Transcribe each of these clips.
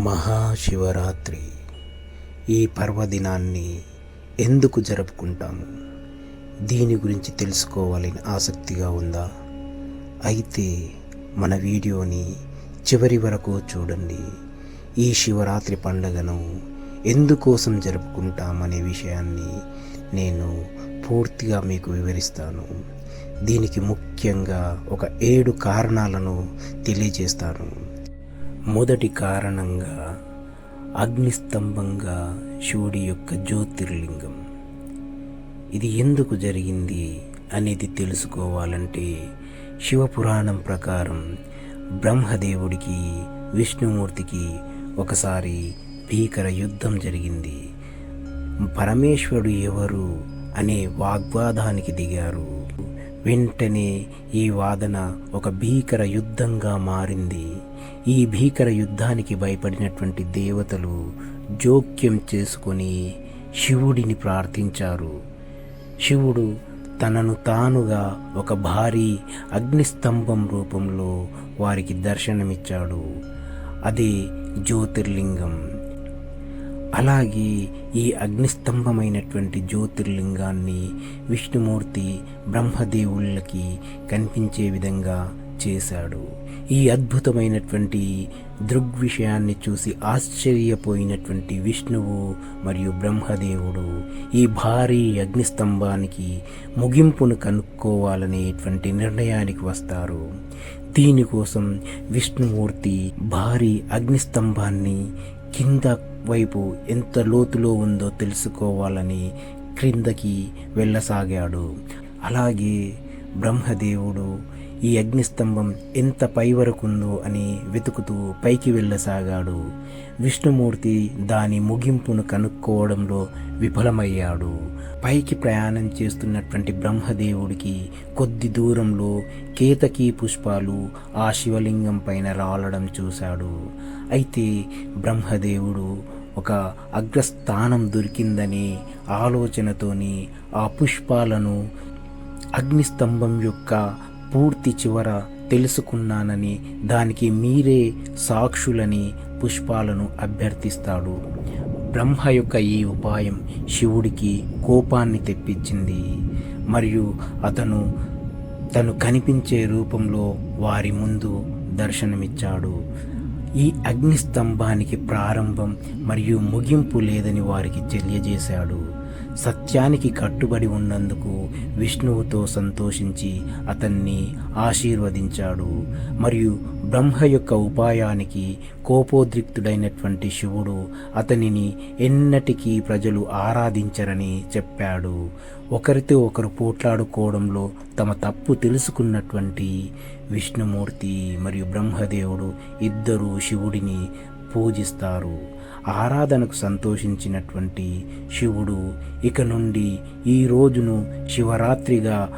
మహాశివరాత్రి. ఈ పర్వదినాన్ని ఎందుకు జరుపుకుంటాము? దీని గురించి తెలుసుకోవాలని ఆసక్తిగా ఉందా? అయితే మన వీడియోని చివరి వరకు చూడండి. ఈ శివరాత్రి పండుగను ఎందుకోసం జరుపుకుంటామనే విషయాన్ని నేను పూర్తిగా మీకు వివరిస్తాను. దీనికి ముఖ్యంగా ఒక ఏడు కారణాలను తెలియజేస్తాను. మొదటి కారణంగా అగ్నిస్తంభంగా శివుడి యొక్క జ్యోతిర్లింగం. ఇది ఎందుకు జరిగింది అనేది తెలుసుకోవాలంటే శివపురాణం ప్రకారం బ్రహ్మదేవుడికి విష్ణుమూర్తికి ఒకసారి భీకర యుద్ధం జరిగింది. పరమేశ్వరుడు ఎవరు అనే వాగ్వాదానికి దిగారు. వెంటనే ఈ వాదన ఒక భీకర యుద్ధంగా మారింది. ఈ భీకర యుద్ధానికి భయపడినటువంటి దేవతలు జోక్యం చేసుకొని శివుడిని ప్రార్థించారు. శివుడు తనను తానుగా ఒక భారీ అగ్నిస్తంభం రూపంలో వారికి దర్శనమిచ్చాడు. అదే జ్యోతిర్లింగం. అలాగే ఈ అగ్నిస్తంభమైనటువంటి జ్యోతిర్లింగాన్ని విష్ణుమూర్తి బ్రహ్మదేవుళ్ళకి కనిపించే విధంగా చేశాడు. ఈ అద్భుతమైనటువంటి దృగ్విషయాన్ని చూసి ఆశ్చర్యపోయినటువంటి విష్ణువు మరియు బ్రహ్మదేవుడు ఈ భారీ అగ్నిస్తంభానికి ముగింపును కనుక్కోవాలనేటువంటి నిర్ణయానికి వస్తారు. దీనికోసం విష్ణుమూర్తి భారీ అగ్నిస్తంభాన్ని కింద వైపు ఎంత లోతులో ఉందో తెలుసుకోవాలని క్రిందకి వెళ్ళసాగాడు. అలాగే బ్రహ్మదేవుడు ఈ అగ్నిస్తంభం ఎంత పై వరకు ఉందో అని వెతుకుతూ పైకి వెళ్ళసాగాడు. విష్ణుమూర్తి దాని ముగింపును కనుక్కోవడంలో విఫలమయ్యాడు. పైకి ప్రయాణం చేస్తున్నటువంటి బ్రహ్మదేవుడికి కొద్ది దూరంలో కేతకీ పుష్పాలు ఆ శివలింగం పైన రాలడం చూశాడు. అయితే బ్రహ్మదేవుడు ఒక అగ్రస్థానం దొరికిందని ఆలోచనతోని ఆ పుష్పాలను అగ్నిస్తంభం యొక్క పూర్తి చివర తెలుసుకున్నానని దానికి మీరే సాక్షులని పుష్పాలను అభ్యర్థిస్తాడు. బ్రహ్మ యొక్క ఈ ఉపాయం శివుడికి కోపాన్ని తెప్పించింది. మరియు అతను తను కనిపించే రూపంలో వారి ముందు దర్శనమిచ్చాడు. ఈ అగ్నిస్తంభానికి ప్రారంభం మరియు ముగింపు లేదని వారికి తెలియజేశాడు. సత్యానికి కట్టుబడి ఉన్నందుకు విష్ణువుతో సంతోషించి అతన్ని ఆశీర్వదించాడు. మరియు బ్రహ్మ యొక్క ఉపాయానికి కోపోద్రిక్తుడైనటువంటి శివుడు అతనిని ఎన్నటికీ ప్రజలు ఆరాధించరని చెప్పాడు. ఒకరితో ఒకరు పోట్లాడుకోవడంలో తమ తప్పు తెలుసుకున్నటువంటి విష్ణుమూర్తి మరియు బ్రహ్మదేవుడు ఇద్దరూ శివుడిని పూజిస్తారు. ఆరాధనకు సంతోషించినటువంటి శివుడు ఇక నుండి ఈ రోజును శివరాత్రిగా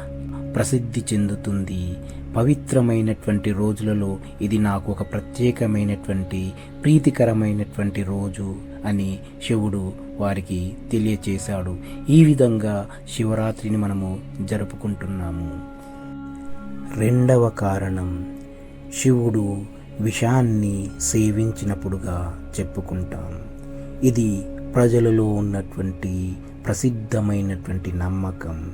ప్రసిద్ధి చెందుతుంది. పవిత్రమైనటువంటి రోజులలో ఇది నాకు ఒక ప్రత్యేకమైనటువంటి ప్రీతికరమైనటువంటి రోజు అని శివుడు వారికి తెలియచేశాడు. ఈ విధంగా శివరాత్రిని మనము జరుపుకుంటున్నాము. రెండవ కారణం శివుడు విషాన్ని సేవించినప్పుడుగా చెప్పుకుంటాం. ఇది ప్రజలలో ఉన్నటువంటి ప్రసిద్ధమైనటువంటి నమ్మకం.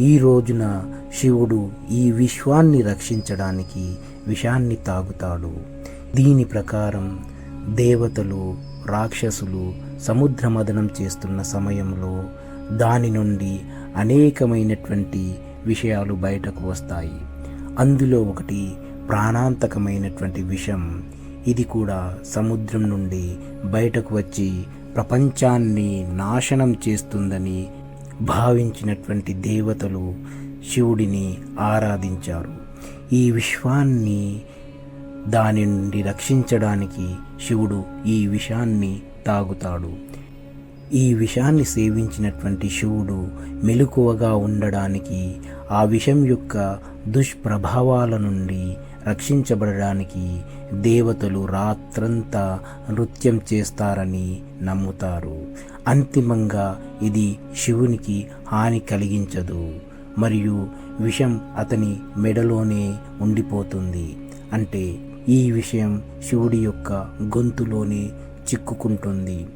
ఈ రోజున శివుడు ఈ విశ్వాన్ని రక్షించడానికి విషాన్ని తాగుతాడు. దీని ప్రకారం దేవతలు రాక్షసులు సముద్ర మదనం చేస్తున్న సమయంలో దాని నుండి అనేకమైనటువంటి విషయాలు బయటకు వస్తాయి. అందులో ఒకటి ప్రాణాంతకమైనటువంటి విషం. ఇది కూడా సముద్రం నుండి బయటకు వచ్చి ప్రపంచాన్ని నాశనం చేస్తుందని భావించినటువంటి దేవతలు శివుడిని ఆరాధించారు. ఈ విశ్వాన్ని దాని నుండి రక్షించడానికి శివుడు ఈ విషాన్ని తాగుతాడు. ఈ విషాన్ని సేవించినటువంటి శివుడు మెలకువగా ఉండడానికి ఆ విషం యొక్క దుష్ప్రభావాల నుండి రక్షించబడడానికి దేవతలు రాత్రంతా నృత్యం చేస్తారని నమ్ముతారు. అంతిమంగా ఇది శివునికి హాని కలిగించదు. మరియు విషం అతని మెడలోనే ఉండిపోతుంది. అంటే ఈ విషయం శివుడి యొక్క గొంతులోనే చిక్కుకుంటుంది.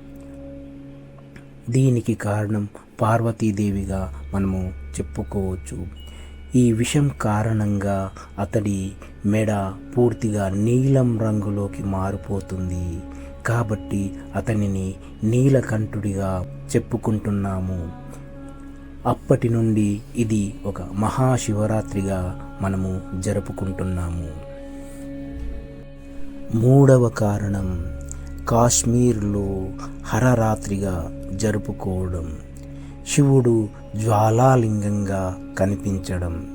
దీనికి కారణం పార్వతీదేవిగా మనము చెప్పుకోవచ్చు. ఈ విషం కారణంగా అతడి మెడ పూర్తిగా నీలం రంగులోకి మారిపోతుంది. కాబట్టి అతనిని నీలకంఠుడిగా చెప్పుకుంటున్నాము. అప్పటి నుండి ఇది ఒక మహాశివరాత్రిగా మనము జరుపుకుంటున్నాము. మూడవ కారణం కాశ్మీర్లో హరరాత్రిగా జరుపుకోవడం. శివుడు జ్వాలాలింగంగా కనిపించడం.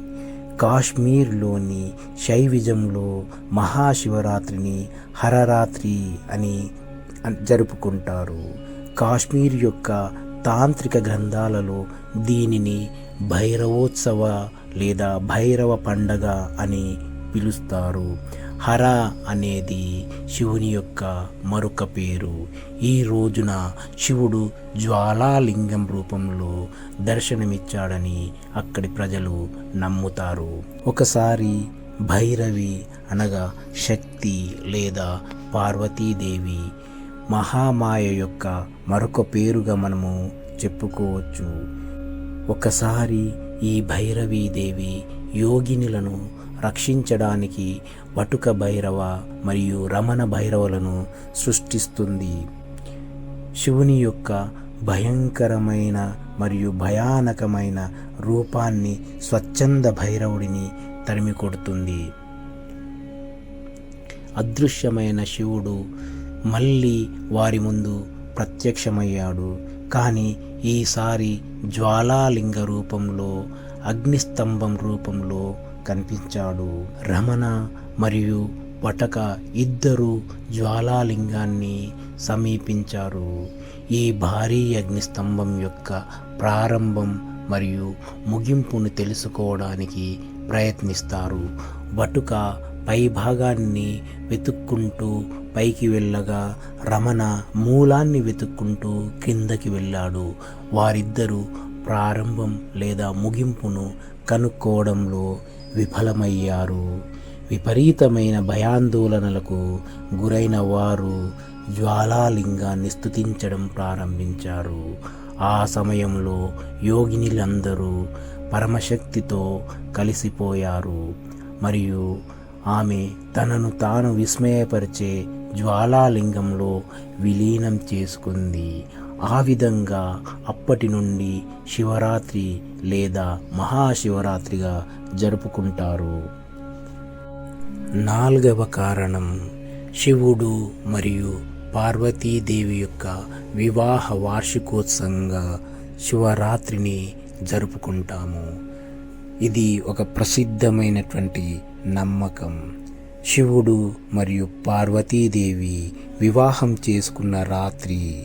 కాశ్మీర్లోని శైవిజంలో మహాశివరాత్రిని హరరాత్రి అని జరుపుకుంటారు. కాశ్మీర్ యొక్క తాంత్రిక గ్రంథాలలో దీనిని భైరవోత్సవ లేదా భైరవ పండగ అని పిలుస్తారు. హర అనేది శివుని యొక్క మరొక పేరు. ఈ రోజున శివుడు జ్వాలాలింగం రూపంలో దర్శనమిచ్చాడని అక్కడి ప్రజలు నమ్ముతారు. ఒకసారి భైరవి అనగా శక్తి లేదా పార్వతీదేవి మహామాయ యొక్క మరొక పేరుగా మనము చెప్పుకోవచ్చు. ఒకసారి ఈ భైరవీదేవి యోగినులను రక్షించడానికి వటుక భైరవ మరియు రమణ భైరవులను సృష్టిస్తుంది. శివుని యొక్క భయంకరమైన మరియు భయానకమైన రూపాన్ని స్వచ్ఛంద భైరవుడిని తరిమి కొడుతుంది అదృశ్యమైన శివుడు మళ్ళీ వారి ముందు ప్రత్యక్షమయ్యాడు. కానీ ఈసారి జ్వాలాలింగ రూపంలో అగ్నిస్తంభం రూపంలో కనిపించాడు. రమణ మరియు పటక ఇద్దరు జ్వాలాలింగాన్ని సమీపించారు. ఈ భారీ అగ్నిస్తంభం యొక్క ప్రారంభం మరియు ముగింపును తెలుసుకోవడానికి ప్రయత్నిస్తారు. బటుక పై భాగాన్ని వెతుక్కుంటూ పైకి వెళ్ళగా రమణ మూలాన్ని వెతుక్కుంటూ కిందకి వెళ్ళాడు. వారిద్దరూ ప్రారంభం లేదా ముగింపును కనుక్కోవడంలో విఫలమయ్యారు. విపరీతమైన భయాందోళనలకు గురైన వారు జ్వాలాలింగాన్ని స్థుతించడం ప్రారంభించారు. ఆ సమయంలో యోగినిలందరూ పరమశక్తితో కలిసిపోయారు. మరియు ఆమె తనను తాను విస్మయపరిచే జ్వాలాలింగంలో విలీనం చేసుకుంది. ఆ విధంగా అప్పటి నుండి శివరాత్రి లేదా మహాశివరాత్రిగా జరుపుకుంటారు. నాలుగవ కారణం శివుడు మరియు పార్వతీదేవి యొక్క వివాహ వార్షికోత్సవంగా శివరాత్రిని జరుపుకుంటాము. ఇది ఒక ప్రసిద్ధమైనటువంటి నమ్మకం. శివుడు మరియు పార్వతీదేవి వివాహం చేసుకున్న రాత్రి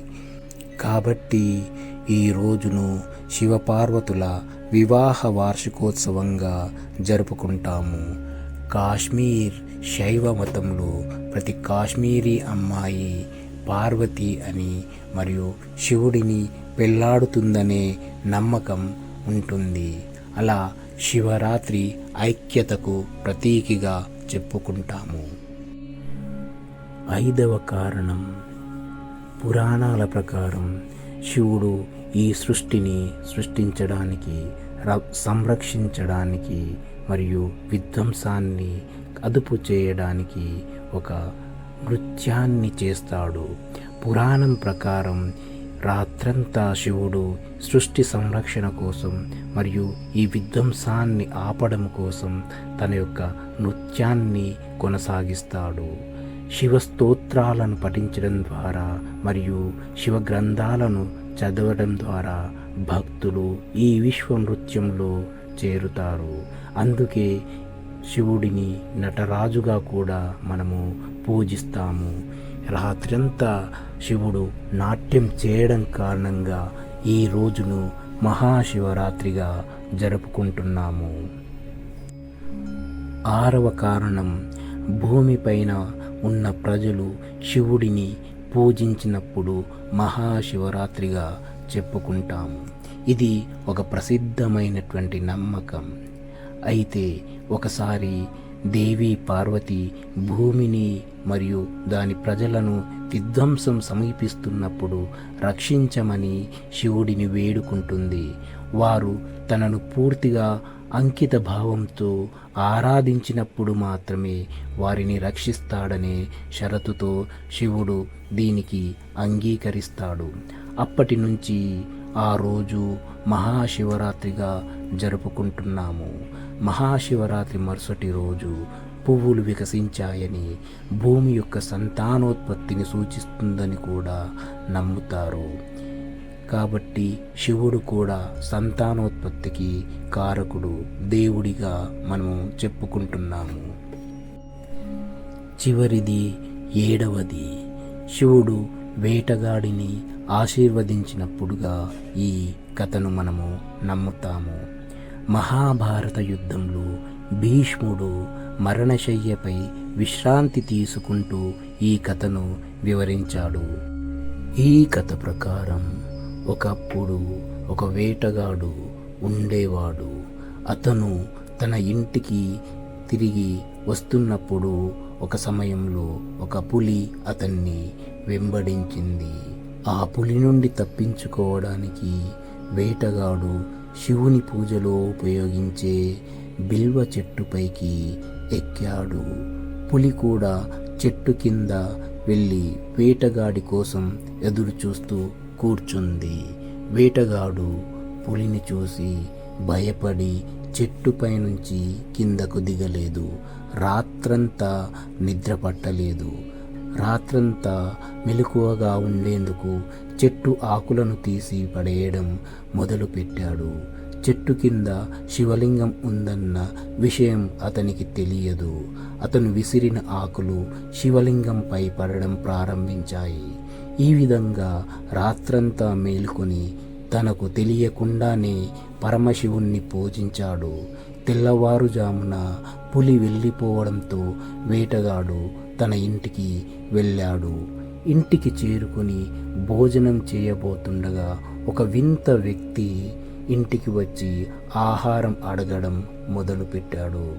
కాబట్టి ఈ రోజును శివపార్వతుల వివాహ వార్షికోత్సవంగా జరుపుకుంటాము. కాశ్మీర్ శైవ మతంలో ప్రతి కాశ్మీరీ అమ్మాయి పార్వతి అని మరియు శివుడిని పెళ్ళాడుతుందనే నమ్మకం ఉంటుంది. అలా శివరాత్రి ఐక్యతకు ప్రతీకిగా చెప్పుకుంటాము. ఐదవ కారణం పురాణాల ప్రకారం శివుడు ఈ సృష్టిని సృష్టించడానికి ర- సంరక్షించడానికి మరియు విధ్వంసాన్ని అదుపు చేయడానికి ఒక నృత్యాన్ని చేస్తాడు. పురాణం ప్రకారం రాత్రంతా శివుడు సృష్టి సంరక్షణ కోసం మరియు ఈ విధ్వంసాన్ని ఆపడం కోసం తన యొక్క నృత్యాన్ని కొనసాగిస్తాడు. శివ స్తోత్రాలను పఠించడం ద్వారా మరియు శివ గ్రంథాలను చదవడం ద్వారా భక్తులు ఈ విశ్వ నృత్యంలో చేరుతారు. అందుకే శివుడిని నటరాజుగా కూడా మనము పూజిస్తాము. రాత్రంతా శివుడు నాట్యం చేయడం కారణంగా ఈ రోజును మహాశివరాత్రిగా జరుపుకుంటున్నాము. ఆరవ కారణం భూమిపైన ఉన్న ప్రజలు శివుడిని పూజించినప్పుడు మహాశివరాత్రిగా చెప్పుకుంటాము ఇది ఒక ప్రసిద్ధమైనటువంటి నమ్మకం. అయితే ఒకసారి దేవి పార్వతి భూమిని మరియు దాని ప్రజలను విధ్వంసం సమీపిస్తున్నప్పుడు రక్షించమని శివుడిని వేడుకుంటుంది. వారు తనను పూర్తిగా అంకిత భావంతో ఆరాధించినప్పుడు మాత్రమే వారిని రక్షిస్తాడనే షరతుతో శివుడు దీనికి అంగీకరిస్తాడు. అప్పటి నుంచి ఆ రోజు మహాశివరాత్రిగా జరుపుకుంటున్నాము. మహాశివరాత్రి మరుసటి రోజు పువ్వులు వికసించాయని భూమి యొక్క సంతానోత్పత్తిని సూచిస్తుందని కూడా నమ్ముతారు. కాబట్టి శివుడు కూడా సంతానోత్పత్తికి కారకుడు దేవుడిగా మనము చెప్పుకుంటున్నాము. చివరిది ఏడవది. శివుడు వేటగాడిని ఆశీర్వదించినప్పుడుగా ఈ కథను మనము నమ్ముతాము. మహాభారత యుద్ధంలో భీష్ముడు మరణశయ్యపై విశ్రాంతి తీసుకుంటూ ఈ కథను వివరించాడు. ఈ కథ ప్రకారం ఒకప్పుడు ఒక వేటగాడు ఉండేవాడు. అతను తన ఇంటికి తిరిగి వస్తున్నప్పుడు ఒక సమయంలో ఒక పులి అతన్ని వెంబడించింది. ఆ పులి నుండి తప్పించుకోవడానికి వేటగాడు శివుని పూజలో ఉపయోగించే బిల్వ చెట్టుపైకి ఎక్కాడు. పులి కూడా చెట్టు కింద వెళ్ళి వేటగాడి కోసం ఎదురు చూస్తూ కూర్చుంది. వేటగాడు పులిని చూసి భయపడి చెట్టుపై నుంచి కిందకు దిగలేదు. రాత్రంతా నిద్ర పట్టలేదు రాత్రంతా మెలకువగా ఉండేందుకు చెట్టు ఆకులను తీసి పడేయడం మొదలుపెట్టాడు. చెట్టు కింద శివలింగం ఉందన్న విషయం అతనికి తెలియదు. అతను విసిరిన ఆకులు శివలింగంపై పడడం ప్రారంభించాయి. ఈ విధంగా రాత్రంతా మేలుకొని తనకు తెలియకుండానే పరమశివుణ్ణి పూజించాడు. తెల్లవారుజామున పులి వెళ్ళిపోవడంతో వేటగాడు తన ఇంటికి వెళ్ళాడు. ఇంటికి చేరుకుని భోజనం చేయబోతుండగా ఒక వింత వ్యక్తి ఇంటికి వచ్చి ఆహారం అడగడం మొదలుపెట్టాడు.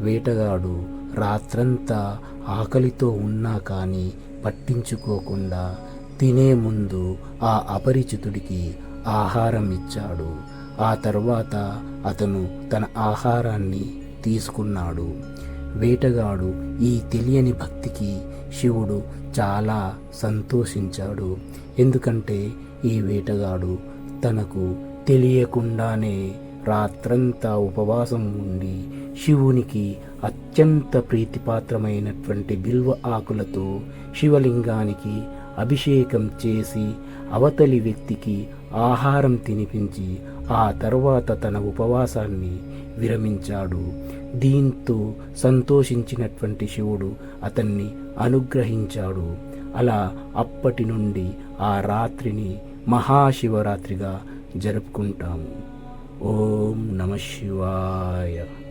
వేటగాడు రాత్రంతా ఆకలితో ఉన్నా కానీ పట్టించుకోకుండా తినే ముందు ఆ అపరిచితుడికి ఆహారం ఇచ్చాడు ఆ తర్వాత అతను తన ఆహారాన్ని తీసుకున్నాడు. వేటగాడు ఈ తెలియని భక్తికి శివుడు చాలా సంతోషించాడు. ఎందుకంటే ఈ వేటగాడు తనకు తెలియకుండానే రాత్రంతా ఉపవాసం ఉండి శివునికి అత్యంత ప్రీతిపాత్రమైనటువంటి బిల్వ ఆకులతో శివలింగానికి అభిషేకం చేసి అవతలి వ్యక్తికి ఆహారం తినిపించి ఆ తర్వాత తన ఉపవాసాన్ని విరమించాడు. దీంతో సంతోషించినటువంటి శివుడు అతన్ని అనుగ్రహించాడు. అలా అప్పటి నుండి ఆ రాత్రిని మహాశివరాత్రిగా జరుపుకుంటాము. ఓం నమ శివాయ.